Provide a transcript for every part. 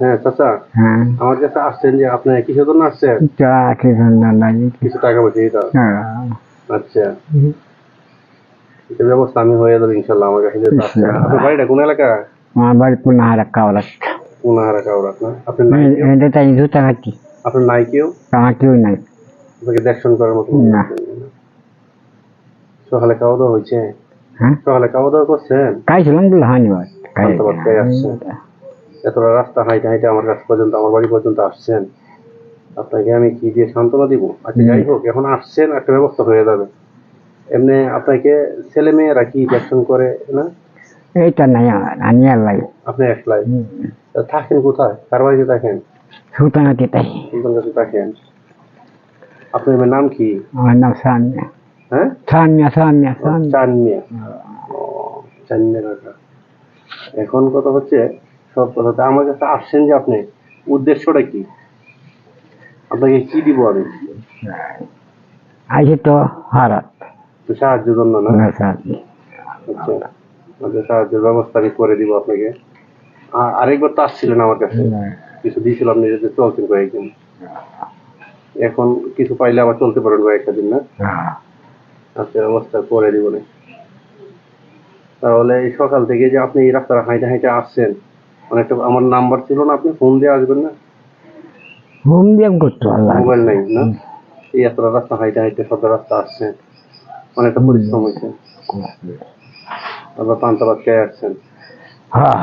হ্যাঁ চাচা। হ্যাঁ। আমার কাছে আসছেন যে আপনি কিসের জন্য আসছেন? চা খেয়ে নাই। কিছু টাকা পয়সা দিতে। হ্যাঁ। আচ্ছা। ব্যবস্থা আমি হয়ে যাবে ইনশাল্লাহ আমার কাছে আপনার বাড়িটা কোন এলাকা? আমার বাড়ি পুনাহারা কাওলা পুনাহারা কাউরাত না? আপনার নাই কেউ এটা তাই জুতা খাচ্ছি আপনার নাই কেউ আমার কেউ নাই। আপনাকে করার মতো না। সকালে খাওয়া দাওয়া হয়েছে? হ্যাঁ। সকালে খাওয়া দাওয়া করছেন? খাইছিলাম বলে হয়নি বাদ আসছে। এতটা রাস্তা হাইটে হাইটে আমার কাছ পর্যন্ত আমার বাড়ি পর্যন্ত আসছেন। আপনাকে আমি কি দিয়ে সান্ত্বনা দিব? আচ্ছা যাই হোক এখন আসছেন একটা ব্যবস্থা হয়ে যাবে। এমনি আপনাকে ছেলে মেয়েরা কি দেখশন করে না? এইটা নাই আমার আমি আর লাগে আপনি একলাই? থাকেন কোথায়? কার বাড়িতে থাকেন? সুতানাতে তাই সুলতান কাছে থাকেন। আপনার নাম কি? আমার নাম হ্যাঁ? কাকা। এখন কথা হচ্ছে কথা আমার কাছে আসছেন যে আপনি উদ্দেশ্যটা কি? আপনাকে কি দিব আমি? তো হারাত। তো সাহায্যের জন্য না? আচ্ছা সাহায্যের ব্যবস্থা আমি করে দিব আপনাকে। আরেকবার তো আসছিলেন আমার কাছে। কিছু দিয়েছিলাম নিজেতে চলছেন কয়েকদিন। এখন কিছু পাইলে আবার চলতে পারেন কয়েকটা দিন না? আচ্ছা ব্যবস্থা করে দিব না। তাহলে সকাল থেকে যে আপনি এই রাস্তাটা হাইটে হাইটে আসছেন অনেকটা আমার নাম্বার ছিল না আপনি ফোন দিয়ে আসবেন না? হোম ব্যায়াম করতো আল্লাহ মোবাইল নাই না? এই এতটা রাস্তা হাইটে হাইটে সব রাস্তা অনেকটা পরিশ্রম হয়েছে। আবার পান্তাবাদ খেয়ে আসছেন? হ্যাঁ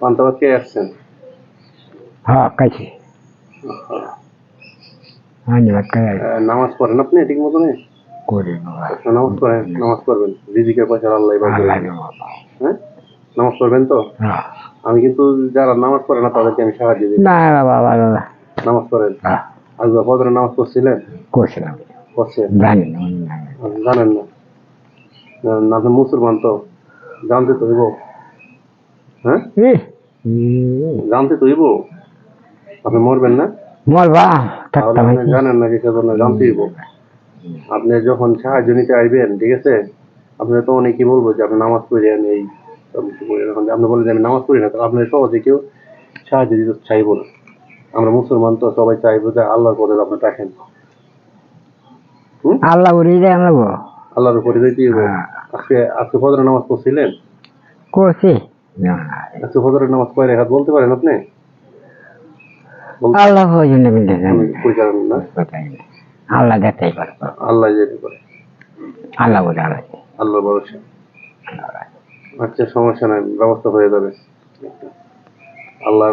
পান্তাবাদ। খেয়ে আসছেন? হ্যাঁ কাছে। কাজ আহ, নামাজ পড়েন আপনি ঠিক মতো নেই করে নামাজ পড়েন নামাজ পড়বেন। রিজিকের পয়সা আল্লাহ হ্যাঁ? নামাজ পড়বেন তো? আমি কিন্তু যারা নামাজ পড়ে না তাদেরকে আমি সাহায্য দিই। না বাবা বাবা নামাজ পড়েন? আজ ফজরের নামাজ পড়ছিলেন? করছিলাম জানি জানেন না। না, আপনি মুসলমান তো। জানতে তো হইব। হ্যাঁ? জানতে তো হইব। আপনি মরবেন না? মরবা জানেন না জন্য জানতে হইব। আপনি যখন সাহায্য নিতে আইবেন ঠিক আছে? আপনি তো অনেকে বলব যে আপনি নামাজ পড়েন এই করে। আপনি বলেন আমি নামাজ পড়ি না তাহলে আপনি সহজে কেউ সাহায্য দিতে চাইব না। আমরা মুসলমান তো সবাই চাইব যে আল্লাহর পরে আপনি দেখেন আল্লাহ দেয় আমরা আল্লাহর উপরে দিতে হইব আজকে আজকে ফজরের নামাজ পড়ছিলেন? করছি। আজকে ফজরের নামাজ কয় রেখাত বলতে পারেন আপনি? আল্লাহ জন্য না। আল্লাহ দেখতেই পারে। আল্লাহ যেটি করে। আল্লাহ বলে আল্লাহ আল্লাহ ভরসা আচ্ছা সমস্যা নাই ব্যবস্থা হয়ে যাবে। আল্লাহ